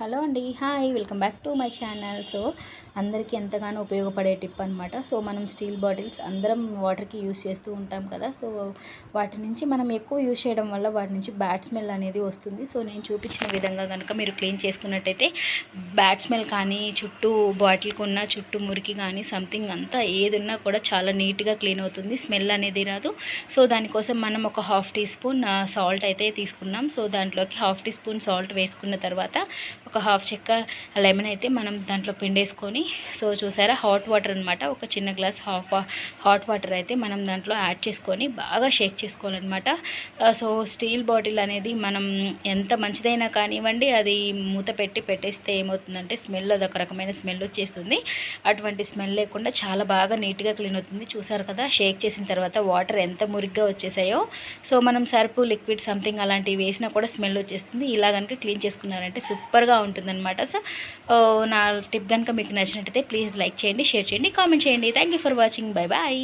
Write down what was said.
Hello అండి hi welcome back to my channel. So అందరికీ ఎంతగానో ఉపయోగపడే టిప్ అనమాట సో మనం స్టీల్ బాటిల్స్ అందరం వాటర్కి యూస్ చేస్తూ ఉంటాం కదా. సో వాటి నుంచి మనం ఎక్కువ యూస్ చేయడం వల్ల వాటి నుంచి బ్యాడ్ స్మెల్ అనేది వస్తుంది. సో నేను చూపించిన విధంగా కనుక మీరు క్లీన్ చేసుకున్నట్టయితే బ్యాడ్ స్మెల్ కానీ చుట్టూ బాటిల్కి ఉన్న చుట్టూ మురికి కానీ సంథింగ్ అంతా ఏదున్నా కూడా చాలా నీట్గా క్లీన్ అవుతుంది. స్మెల్ అనేది రాదు. సో దానికోసం మనం ఒక హాఫ్ టీ స్పూన్ సాల్ట్ అయితే తీసుకున్నాం. సో దాంట్లోకి హాఫ్ టీ స్పూన్ సాల్ట్ వేసుకున్న తర్వాత ఒక హాఫ్ చెక్క లెమన్ అయితే మనం దాంట్లో పిండేసుకొని సో చూసారా హాట్ వాటర్ అనమాట ఒక చిన్న గ్లాస్ హాఫ్ హాట్ వాటర్ అయితే మనం దాంట్లో యాడ్ చేసుకొని బాగా షేక్ చేసుకోవాలన్నమాట. సో స్టీల్ బాటిల్ అనేది మనం ఎంత మంచిదైనా కానివ్వండి అది మూత పెట్టి పెట్టేస్తే ఏమవుతుందంటే స్మెల్ అదొక రకమైన స్మెల్ వచ్చేస్తుంది. అటువంటి స్మెల్ లేకుండా చాలా బాగా నీట్గా క్లీన్ అవుతుంది. చూసారు కదా షేక్ చేసిన తర్వాత వాటర్ ఎంత మురిగ్గా వచ్చేసాయో. సో మనం సర్పు లిక్విడ్ సంథింగ్ అలాంటివి వేసినా కూడా స్మెల్ వచ్చేస్తుంది. ఇలా కనుక క్లీన్ చేసుకున్నారంటే సూపర్గా ఉంటుందన్నమాట. సో uh, నా టిప్ కనుక మీకు నచ్చినట్టయితే ప్లీజ్ లైక్ చేయండి షేర్ చేయండి కామెంట్ చేయండి. Thank for watching bye bye